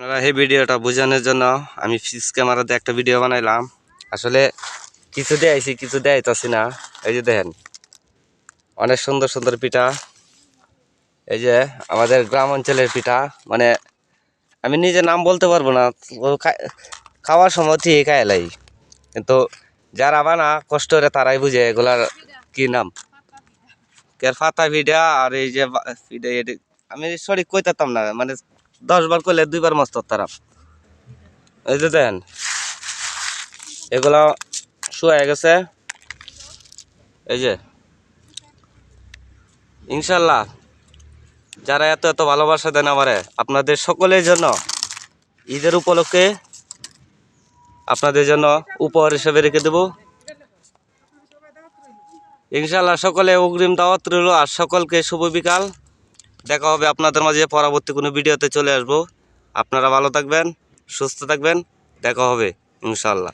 আপনারা এই ভিডিওটা বোঝানোর জন্য আমি ফিস ক্যামেরাতে একটা ভিডিও বানাইলাম। আসলে কিছু দেয়াইছি কিছু দেয়াইতাছি না। এই যে দেখেন, অনেক সুন্দর সুন্দর পিঠা। এই যে আমাদের গ্রাম অঞ্চলের পিঠা মানে আমি নিজে নাম বলতে পারব না খাওয়ার সময় ঠিক খাইলাই কিন্তু যারা বানা, কষ্ট করে তারাই বুঝে এগুলার কি নাম। কের ফাতা পিঠা আর এই যে আমি সঠিক কইতাম না মানে দশ বার করলে দুইবার মস্ত তারা এই যে দেন, এগুলা শুয়ে গেছে। এই যে, ইনশাল্লাহ, যারা এত এত ভালোবাসা দেন আমারে, আপনাদের সকলের জন্য ঈদের উপলক্ষে আপনাদের জন্য উপহার হিসেবে রেখে দেব। ইনশাল্লাহ সকলে অগ্রিম দাওয়াত রইল, আর সকলকে শুভ বিকাল। দেখা হবে আপনাদের মাঝে পরবর্তী কোনো ভিডিওতে চলে আসব। আপনারা ভালো থাকবেন, সুস্থ থাকবেন, দেখা হবে ইনশাল্লাহ